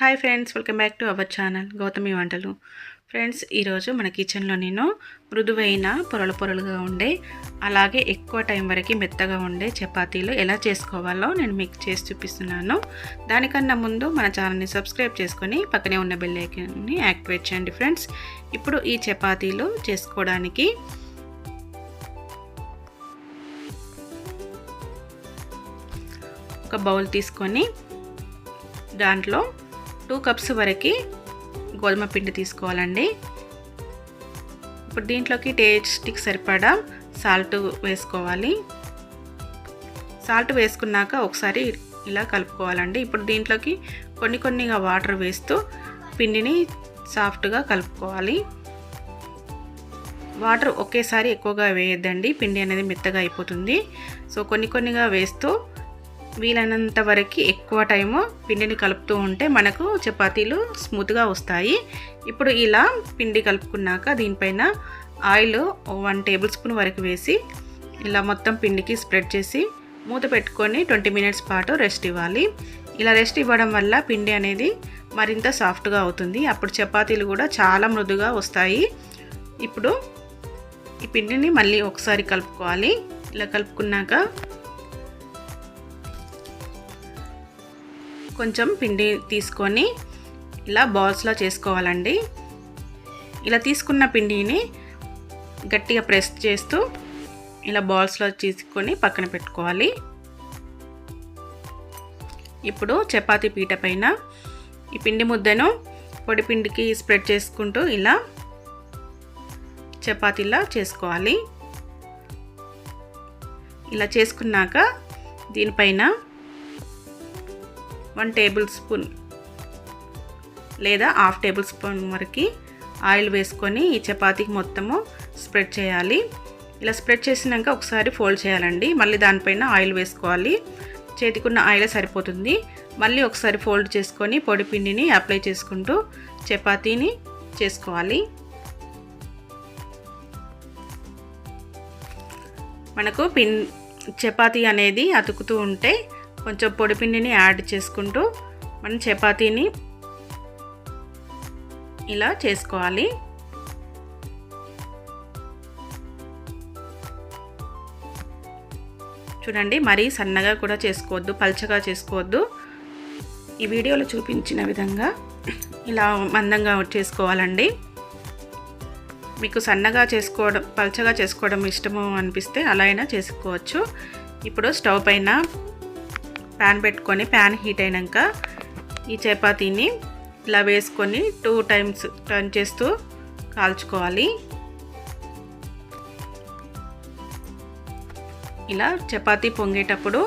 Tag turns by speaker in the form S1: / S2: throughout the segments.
S1: hi friends welcome back to our channel Gautami వంటలు friends ఈరోజు మన కిచెన్లో నేను మృదువైన పొరలు పొరలుగా ఉండే అలాగే ఎక్కువ టైం వరకు మెత్తగా ఉండే చపాతీలు ఎలా చేసుకోవాలో నేను మీకు చేసి చూపిస్తున్నాను దానికన్నా ముందు మన ఛానల్ని సబ్స్క్రైబ్ చేసుకొని పక్కనే ఉన్న బెల్ యాక్టివేట్ చేయండి ఫ్రెండ్స్ ఇప్పుడు ఈ చపాతీలు చేసుకోవడానికి ఒక బౌల్ తీసుకొని దాంట్లో టూ కప్స్ వరకు గోధుమ పిండి తీసుకోవాలండి ఇప్పుడు దీంట్లోకి టేస్ట్కి సరిపడా సాల్ట్ వేసుకోవాలి సాల్ట్ వేసుకున్నాక ఒకసారి ఇలా కలుపుకోవాలండి ఇప్పుడు దీంట్లోకి కొన్ని కొన్నిగా వాటర్ వేస్తూ పిండిని సాఫ్ట్గా కలుపుకోవాలి వాటర్ ఒకేసారి ఎక్కువగా వేయద్దండి పిండి అనేది మెత్తగా అయిపోతుంది సో కొన్ని కొన్నిగా వేస్తూ వీలైనంత వరకు ఎక్కువ టైము పిండిని కలుపుతూ ఉంటే మనకు చపాతీలు స్మూత్గా వస్తాయి ఇప్పుడు ఇలా పిండి కలుపుకున్నాక దీనిపైన ఆయిల్ వన్ టేబుల్ స్పూన్ వరకు వేసి ఇలా మొత్తం పిండికి స్ప్రెడ్ చేసి మూత పెట్టుకొని ట్వంటీ మినిట్స్ పాటు రెస్ట్ ఇవ్వాలి ఇలా రెస్ట్ ఇవ్వడం వల్ల పిండి అనేది మరింత సాఫ్ట్గా అవుతుంది అప్పుడు చపాతీలు కూడా చాలా మృదుగా వస్తాయి ఇప్పుడు ఈ పిండిని మళ్ళీ ఒకసారి కలుపుకోవాలి ఇలా కలుపుకున్నాక కొంచెం పిండి తీసుకొని ఇలా బాల్స్లో చేసుకోవాలండి ఇలా తీసుకున్న పిండిని గట్టిగా ప్రెస్ చేస్తూ ఇలా బాల్స్లో తీసుకొని పక్కన పెట్టుకోవాలి ఇప్పుడు చపాతీ పీట పైన ఈ పిండి ముద్దను పొడి పిండికి స్ప్రెడ్ చేసుకుంటూ ఇలా చపాతీలా చేసుకోవాలి ఇలా చేసుకున్నాక దీనిపైన వన్ టేబుల్ స్పూన్ లేదా హాఫ్ టేబుల్ స్పూన్ వరకు ఆయిల్ వేసుకొని ఈ చపాతీకి మొత్తము స్ప్రెడ్ చేయాలి ఇలా స్ప్రెడ్ చేసినాక ఒకసారి ఫోల్డ్ చేయాలండి మళ్ళీ దానిపైన ఆయిల్ వేసుకోవాలి చేతికున్న ఆయిల్ సరిపోతుంది మళ్ళీ ఒకసారి ఫోల్డ్ చేసుకొని పొడి పిండిని అప్లై చేసుకుంటూ చపాతీని చేసుకోవాలి మనకు పిన్ చపాతీ అనేది అతుకుతూ ఉంటే కొంచెం పొడిపిండిని యాడ్ చేసుకుంటూ మనం చపాతీని ఇలా చేసుకోవాలి చూడండి మరీ సన్నగా కూడా చేసుకోవద్దు పల్చగా చేసుకోవద్దు ఈ వీడియోలో చూపించిన విధంగా ఇలా మందంగా చేసుకోవాలండి మీకు సన్నగా చేసుకోవడం పల్చగా చేసుకోవడం ఇష్టము అనిపిస్తే అలా అయినా చేసుకోవచ్చు ఇప్పుడు స్టవ్ పైన ప్యాన్ పెట్టుకొని ప్యాన్ హీట్ అయినాక ఈ చపాతీని ఇలా వేసుకొని టూ టైమ్స్ టర్న్ చేస్తూ కాల్చుకోవాలి ఇలా చపాతీ పొంగేటప్పుడు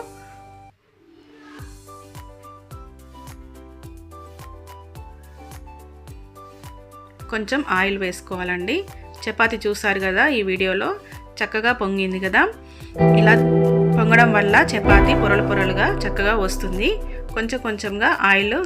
S1: కొంచెం ఆయిల్ వేసుకోవాలండి చపాతి చూసారు కదా ఈ వీడియోలో చక్కగా పొంగింది కదా ఇలా పొంగడం వల్ల చపాతీ పొరలు పొరలుగా చక్కగా వస్తుంది కొంచెం కొంచెంగా ఆయిల్